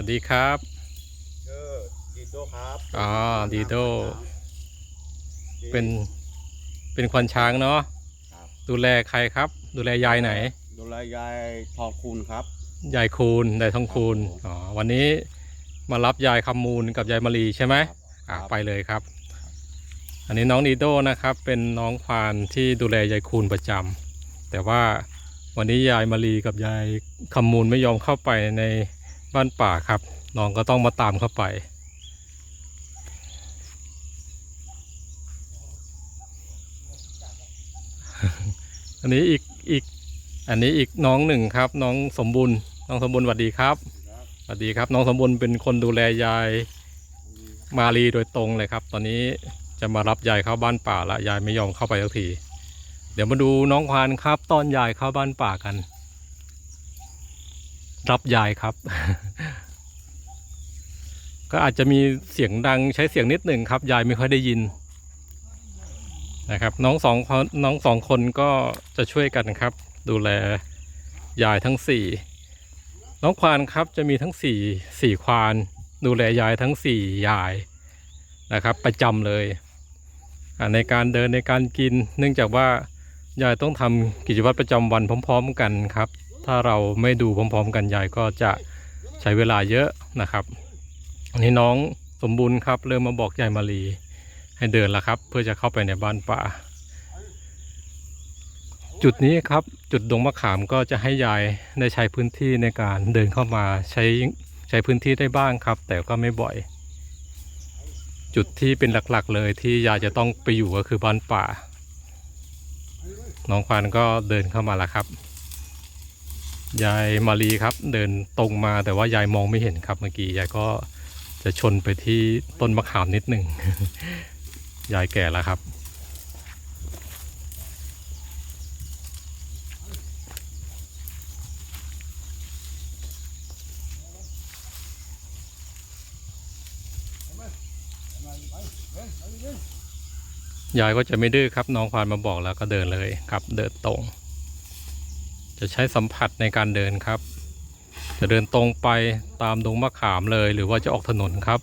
วัสดีครับ ชื่อดีโดครับอ๋อดีโด เป็น เป็นควานช้างเนาะครับ ดูแลใครครับ ดูแลยายไหน ดูแลยายทองคุณครับ ยายคูณยายทองคูณครับผมอ๋อวันนี้มารับยายคำมูลกับยายมารีใช่ไหมอะครับ ไปเลยครับ อันนี้น้องดีโดนะครับ เป็นน้องควานที่ดูแลยายคูณประจำแต่ว่าวันนี้ยายมารีกับยายคำมูลไม่ยอมเข้าไปใน บ้านป่าครับ น้องก็ต้องมาตามเข้าไป อันนี้อีกอีก อันนี้อีกน้องหนึ่งครับ น้องสมบูรณ์ น้องสมบูรณ์สวัสดีครับสวัสดีครับ น้องสมบูรณ์เป็นคนดูแลยายมารีโดยตรงเลยครับ ตอนนี้จะมารับยายเข้าบ้านป่าละยายไม่ยอมเข้าไปสักที เดี๋ยวมาดูน้องควานครับ ตอนยายเข้าบ้านป่ากัน รับยายครับ ก็อาจจะมีเสียงดังใช้เสียงนิดหนึ่งครับ ยายไม่ค่อยได้ยิน นะครับ น้องสองคนน้องสองคนก็จะช่วยกันครับ ดูแลยายทั้งสี่น้องควานครับจะมีทั้งสี่สี่ควาน ดูแลยายทั้งสี่ยายนะครับ ประจำเลยในการเดินในการกิน เนื่องจากว่ายายต้องทำกิจวัตรประจำวันพร้อม ๆ กันครับ ถ้าเราไม่ดูพร้อม ๆ กันยายก็จะใช้เวลาเยอะนะครับ อันนี้น้องสมบูรณ์ครับ เริ่มมาบอกยายมารีให้เดินแล้วครับ เพื่อจะเข้าไปในบ้านป่า จุดนี้ครับจุดดงมะขามก็จะให้ยายได้ใช้พื้นที่ในการเดินเข้ามาใช้ใช้พื้นที่ได้บ้างครับ แต่ก็ไม่บ่อย จุดที่เป็นหลักๆ เลยที่ยายจะต้องไปอยู่ก็คือบ้านป่า น้องควานก็เดินเข้ามาแล้วครับ ยายมารีครับเดินตรงมาแต่ว่ายายมองไม่เห็นครับเมื่อกี้ยายก็จะชนไปที่ต้นมะขามนิดหนึ่ง ยายแก่แล้วครับยายก็จะไม่ดื้อครับน้องควานมาบอกแล้วก็เดินเลยครับ เดินตรง จะใช้สัมผัสในการเดินครับ จะเดินตรงไปตามดงมะขามเลยหรือว่าจะออกถนนครับ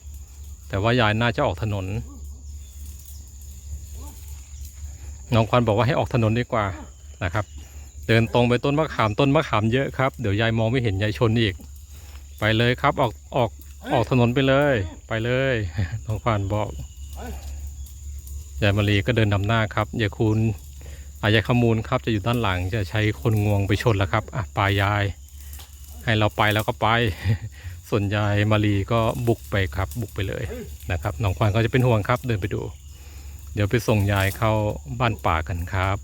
แต่ว่ายายน่าจะออกถนน น้องควานบอกว่าให้ออกถนนดีกว่านะครับ เดินตรงไปต้นมะขามต้นมะขามเยอะครับ เดี๋ยวยายมองไม่เห็นยายชนอีก ไปเลยครับออกออกออกถนนไปเลย ไปเลยน้องควานบอกยายมารีก็เดินนำหน้าครับยายคูณ อายายขมูลครับจะอยู่ด้านหลังจะใช้คนงวงไปชนแล้วครับอะปลายาย ให้เราไปแล้วก็ไป ส่วนยายมารีก็บุกไปครับ บุกไปเลยนะครับน้องควานก็จะเป็นห่วงครับ เดินไปดู เดี๋ยวไปส่งยายเข้าบ้านป่ากันครับ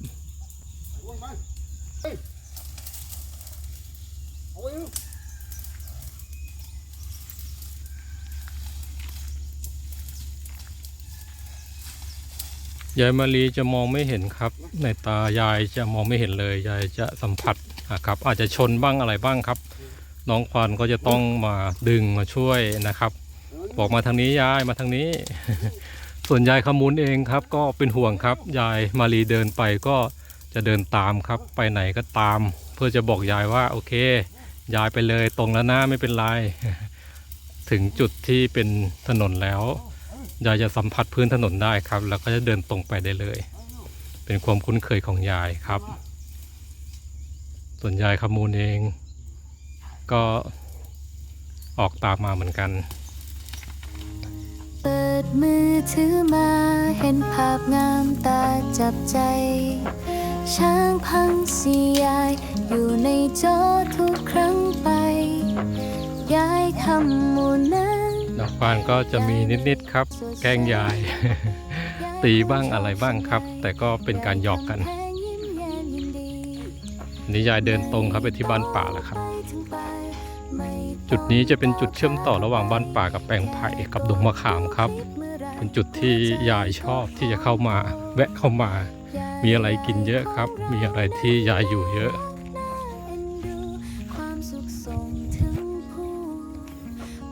ยายมารีจะมองไม่เห็นครับ ในตายายจะมองไม่เห็นเลยยายจะสัมผัสอะครับ อาจจะชนบ้างอะไรบ้างครับ น้องควานก็จะต้องมาดึงมาช่วยนะครับ บอกมาทางนี้ยายมาทางนี้ ส่วนยายขมูลเองครับ ก็เป็นห่วงครับ ยายมารีเดินไปก็จะเดินตามครับ ไปไหนก็ตาม เพื่อจะบอกยายว่าโอเค ยายไปเลยตรงแล้วนะไม่เป็นไรถึงจุดที่เป็นถนนแล้ว ยายจะสัมผัสพื้นถนนได้ครับ แล้วก็จะเดินตรงไปได้เลย เป็นความคุ้นเคยของยายครับ ส่วนยายขมูลเอง ก็ออกตามมาเหมือนกัน เปิดมือถือมาเห็นภาพงามตาจับใจ ช้างพังสียายอยู่ในจอทุกครั้งไป ยายคำมูลนั้น น้องควานก็จะมีนิดๆครับ แกล้งยาย ตีบ้างอะไรบ้างครับ แต่ก็เป็นการหยอกกันนนี้ยายเดินตรงครับไปที่บ้านป่าแล้วครับ จุดนี้จะเป็นจุดเชื่อมต่อระหว่างบ้านป่ากับแปลงไผ่กับดงมะขามครับ เป็นจุดที่ยายชอบที่จะเข้ามา แวะเข้ามา มีอะไรกินเยอะครับ มีอะไรที่ยายอยู่เยอะ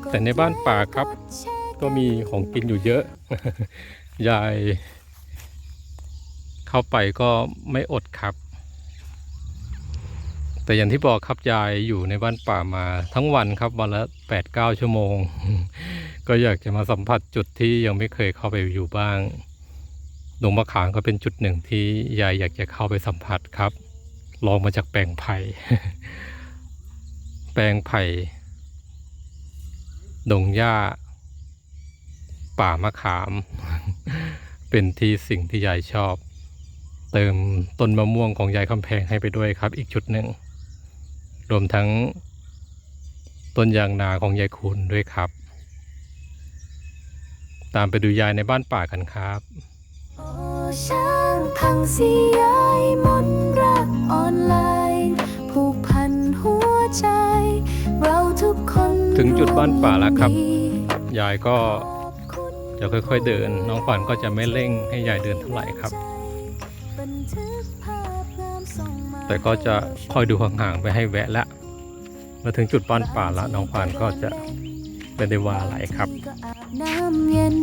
แต่ในบ้านป่าครับ ก็มีของกินอยู่เยอะ ยาย เข้าไปก็ไม่อดครับ แต่อย่างที่บอกครับยายอยู่ในบ้านป่ามาทั้งวันครับวันละแปดเก้าชั่วโมง ก็อยากจะมาสัมผัสจุดที่ยังไม่เคยเข้าไปอยู่บ้างดงมะขามก็เป็นจุดหนึ่งที่ยายอยากจะเข้าไปสัมผัสครับ ลองมาจากแปลงไผ่ แปลงไผ่ ดงหญ้า ป่ามะขาม เป็นที่สิ่งที่ยายชอบ เติมต้นมะม่วงของยายคำแพงให้ไปด้วยครับ อีกชุดหนึ่ง รวมทั้งต้นยางนาของยายคุณด้วยครับ ตามไปดูยายในบ้านป่ากันครับโอช้างพังสียายมนรักออนไลน์ผูกพันหัวใจ ถึงจุดบ้านป่าแล้วครับวมดียายก็ขอบคุณจะค่อยๆเดิน น้องขวัญก็จะไม่เร่งให้ยายเดินเท่าไหร่ครับบันทึกภาพงามส่งมาแต่ก็จะคอยดูห่างๆไปให้แวะละมาถึงจุดบ้านป่าละน้องขวัญก็จะไม่ได้ว่าอะไรครับก็อาบน้ำเย็น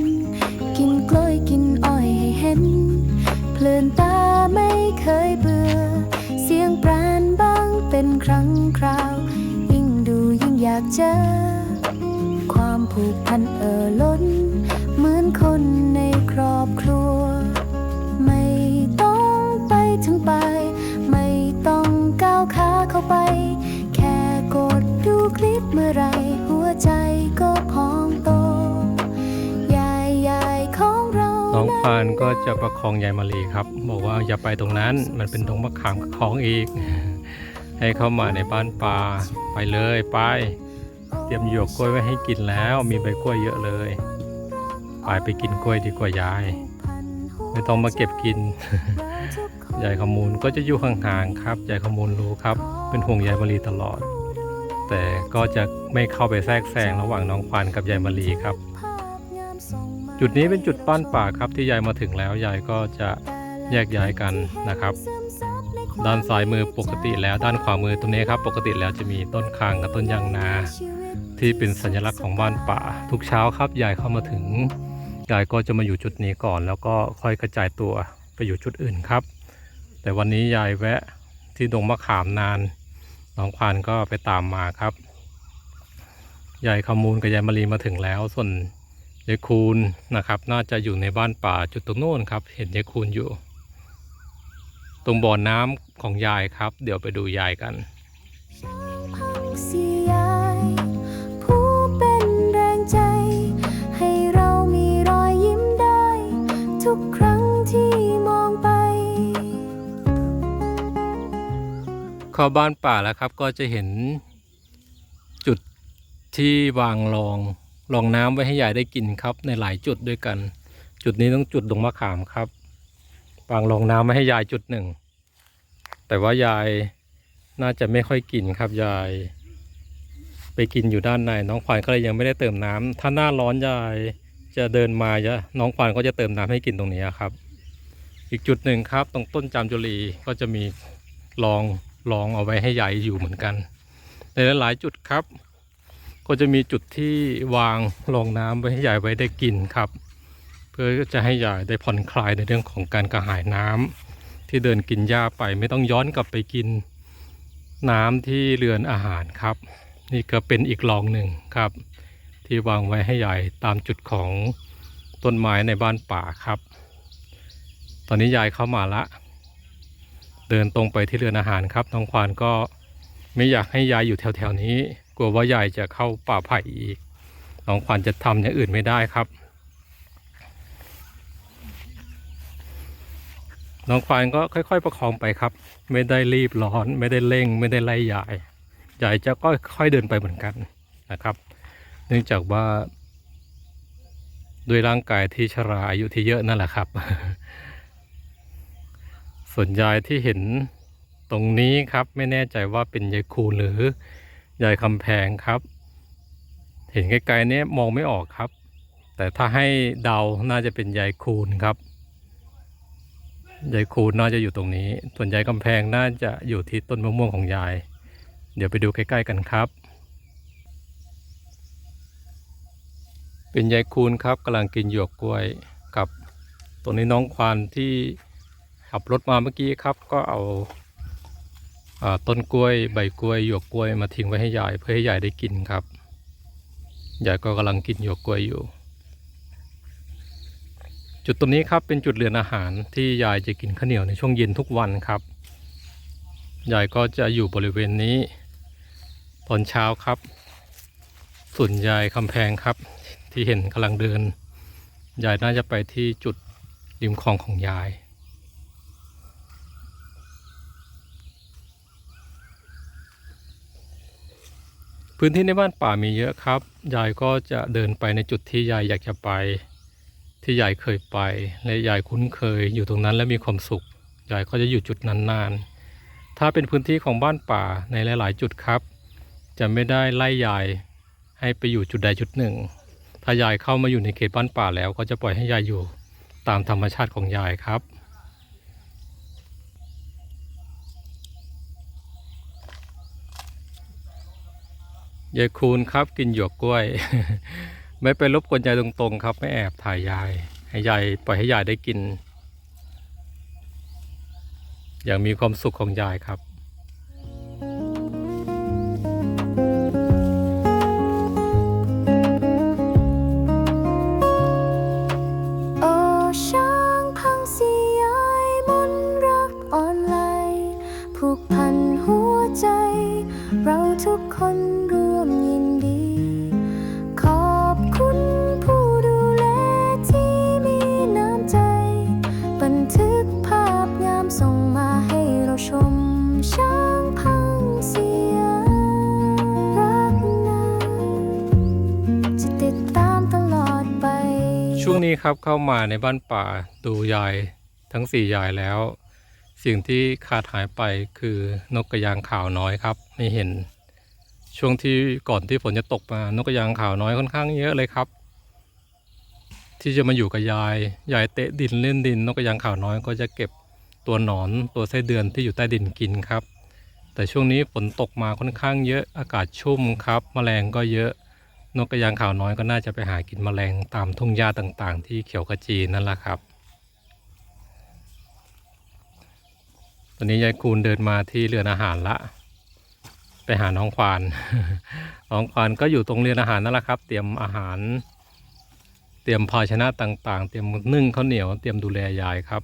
กินกล้วยกินอ้อยให้เห็น เพลินตาไม่เคยเบื่อ เสียงปราณบ้างเป็นครั้งคราว ยิ่งดูยิ่งอยากเจอความ ผูกพันเอ่อล้น เหมือนคนในครอบครัว ไม่ต้องไปถึงปลายไม่ต้องก้าวขาเข้าไป แค่กดดูคลิปเมื่อไหรหัวใจก็พองโตยายยายของเราน้องพานก็จะประคองยายมารีครับ บอกว่าอย่าไปตรงนั้นมันเป็นตรงมะขามกับของอีก ให้เข้ามาในบ้านป่าไปเลยไป เตรียมหยวกกล้วยไว้ให้กินแล้ว มีใบกล้วยเยอะเลยไปไปกินกล้วยดีกว่ายาย ไม่ต้องมาเก็บกินยายขมูลก็จะอยู่ห่างๆครับยายขมูลรู้ครับ เป็นห่วงยายมารีตลอด แต่ก็จะไม่เข้าไปแทรกแซงระหว่างน้องควานกับยายมารีครับ จุดนี้เป็นจุดบ้านป่าครับที่ยายมาถึงแล้วยายก็จะแยกย้ายกันนะครับ ด้านซ้ายมือปกติแล้วด้านขวามือตรงนี้ครับ ปกติแล้วจะมีต้นคางกับต้นยางนา ที่เป็นสัญลักษณ์ของบ้านป่า ทุกเช้าครับยายเข้ามาถึงยายก็จะมาอยู่จุดนี้ก่อน แล้วก็ค่อยกระจายตัวไปอยู่จุดอื่นครับ แต่วันนี้ยายแวะที่ดงมะขามนานน้องควานก็ไปตามมาครับยายขมูลกับยายมารีมาถึงแล้ว ส่วนยายคูณนะครับ น่าจะอยู่ในบ้านป่าจุดตรงโน้นครับ เห็นยายคูณอยู่ ตรงบ่อน้ำของยายครับ เดี๋ยวไปดูยายกัน เข้าบ้านป่าแล้วครับ ก็จะเห็นจุดที่วางรองรองน้ำไว้ให้ยายได้กินครับ ในหลายจุดด้วยกัน จุดนี้ต้องจุดดงมะขามครับ วางรองน้ำไว้ให้ยายจุดหนึ่ง แต่ว่ายายน่าจะไม่ค่อยกินครับยาย ไปกินอยู่ด้านในน้องควานก็เลยยังไม่ได้เติมน้ำถ้าหน้าร้อนยายจะเดินมาจะน้องควานก็จะเติมน้ำให้กินตรงนี้ครับ อีกจุดหนึ่งครับ ตรงต้นจามจุลีก็จะมีรอง รองเอาไว้ให้ยายอยู่เหมือนกัน ในหลายจุดครับ ก็จะมีจุดที่วางรองน้ำไว้ให้ยายไว้ได้กินครับ เพื่อจะให้ยายได้ผ่อนคลายในเรื่องของการกระหายน้ำที่เดินกินหญ้าไปไม่ต้องย้อนกลับไปกินน้ำที่เรือนอาหารครับ นี่ก็เป็นอีกรองหนึ่งครับ ที่วางไว้ให้ยายตามจุดของต้นไม้ในบ้านป่าครับ ตอนนี้ยายเข้ามาละ เดินตรงไปที่เรือนอาหารครับน้องควานก็ไม่อยากให้ยายอยู่แถวๆนี้ กลัวว่ายายจะเข้าป่าไผ่อีกน้องควานจะทำอย่างอื่นไม่ได้ครับ น้องควานก็ค่อย ๆ ประคองไปครับ ไม่ได้รีบร้อน ไม่ได้เร่ง ไม่ได้ไล่ยายยายจะก็ค่อยเดินไปเหมือนกันนะครับ เนื่องจากว่าด้วยร่างกายที่ชราอายุที่เยอะนั่นแหละครับ ส่วนยายที่เห็นตรงนี้ครับไม่แน่ใจว่าเป็นยายคูหรือยายคำแพงครับ เห็นไกลๆเนี้ยมองไม่ออกครับ แต่ถ้าให้เดาน่าจะเป็นยายคูณครับยายคูณน่าจะอยู่ตรงนี้ ส่วนยายกำแพงน่าจะอยู่ที่ต้นมะม่วงของยาย เดี๋ยวไปดูใกล้ๆกันครับ เป็นยายคูณครับกำลังกินหยวกกล้วยกับตรงนี้น้องควานที่ ขับรถมาเมื่อกี้ครับ ก็เอาอต้นกล้วยใบกล้วยหยวกกล้วยมาทิ้งไว้ให้ยายเพื่อให้ยายได้กินครับยายก็กำลังกินหยวกกล้วยอยู่ จุดตรงนี้ครับเป็นจุดเรือนอาหารที่ยายจะกินข้าวเหนียวในช่วงเย็นทุกวันครับยายก็จะอยู่บริเวณนี้ ตอนเช้าครับส่วนยายคำแพงครับ ที่เห็นกำลังเดิน ยายน่าจะไปที่จุดริมคลองของยาย พื้นที่ในบ้านป่ามีเยอะครับ ยายก็จะเดินไปในจุดที่ยายอยากจะไป ที่ยายเคยไป และยายคุ้นเคยอยู่ตรงนั้นและมีความสุข ยายก็จะอยู่จุดนั้นนาน ถ้าเป็นพื้นที่ของบ้านป่าในหลาย ๆ จุดครับ จะไม่ได้ไล่ยายให้ไปอยู่จุดใดจุดหนึ่ง ถ้ายายเข้ามาอยู่ในเขตบ้านป่าแล้วก็จะปล่อยให้ยายอยู่ตามธรรมชาติของยายครับ ยายคูณครับกินหยวกกล้วย ไม่ไปรบกวนยายตรงๆ ครับ ไม่แอบถ่ายยาย ให้ยายปล่อยให้ยายได้กิน อย่างมีความสุขของยายครับ ครับเข้ามาในบ้านป่าดูยายทั้งสี่ยายแล้ว สิ่งที่ขาดหายไปคือนกกระยางขาวน้อยครับ ไม่เห็น ช่วงที่ก่อนที่ฝนจะตกมานกกระยางขาวน้อยค่อนข้างเยอะเลยครับ ที่จะมาอยู่กับยายยายเตะดินเล่นดิน นกกระยางขาวน้อยก็จะเก็บตัวหนอนตัวไส้เดือนที่อยู่ใต้ดินกินครับ แต่ช่วงนี้ฝนตกมาค่อนข้างเยอะอากาศชุ่มครับแมลงก็เยอะ นกกระยางขาวน้อยก็น่าจะไปหากินแมลงตามทุ่งหญ้าต่างๆ ที่เขียวขจีนั่นแหละครับ ตอนนี้ยายคูณเดินมาที่เรือนอาหารละ ไปหาน้องควาน น้องควานก็อยู่ตรงเรือนอาหารนั่นแหละครับ เตรียมอาหาร เตรียมภาชนะต่างๆ เตรียมนึ่งข้าวเหนียว เตรียมดูแลยายครับ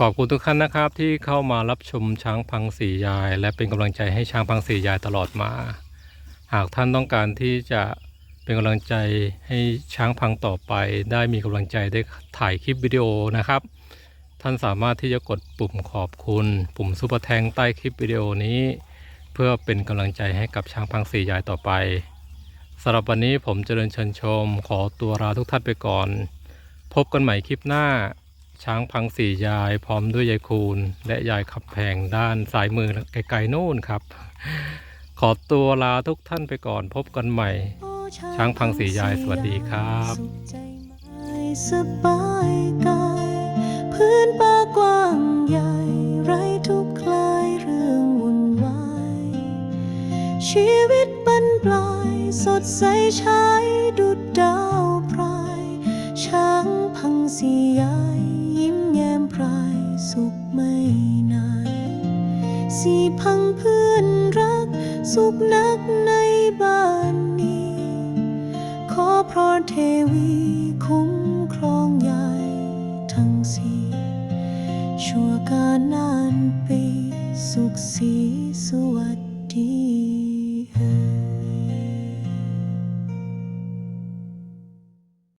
ขอบคุณทุกท่านนะครับที่เข้ามารับชมช้างพังสียาย และเป็นกำลังใจให้ช้างพังสียายตลอดมา หากท่านต้องการที่จะเป็นกำลังใจให้ช้างพังต่อไป ได้มีกำลังใจได้ถ่ายคลิปวิดีโอนะครับ ท่านสามารถที่จะกดปุ่มขอบคุณ ปุ่มซุปเปอร์แทงใต้คลิปวิดีโอนี้ เพื่อเป็นกำลังใจให้กับช้างพังสียายต่อไปสำหรับวันนี้ผมเจริญเชิญชม ขอตัวลาทุกท่านไปก่อน พบกันใหม่คลิปหน้า ช้างพังสี่ยายพร้อมด้วยยายคูณ และยายขับแพงด้านซ้ายมือไกลๆโน่นครับ ขอตัวลาทุกท่านไปก่อนพบกันใหม่ ช้างพังสี่ยายสวัสดีครับสบายกายพื้นป่ากว้างใหญ่ไรทุกคลายเรื่องวุ่นวายชีวิตบรรปลายสดใสใชายดุดดาวพรายช้างพังสียาย ครายสุขไม่นานสีพังเพื่อนรัก สุขนักในบ้านนี้ ขอพรเทวี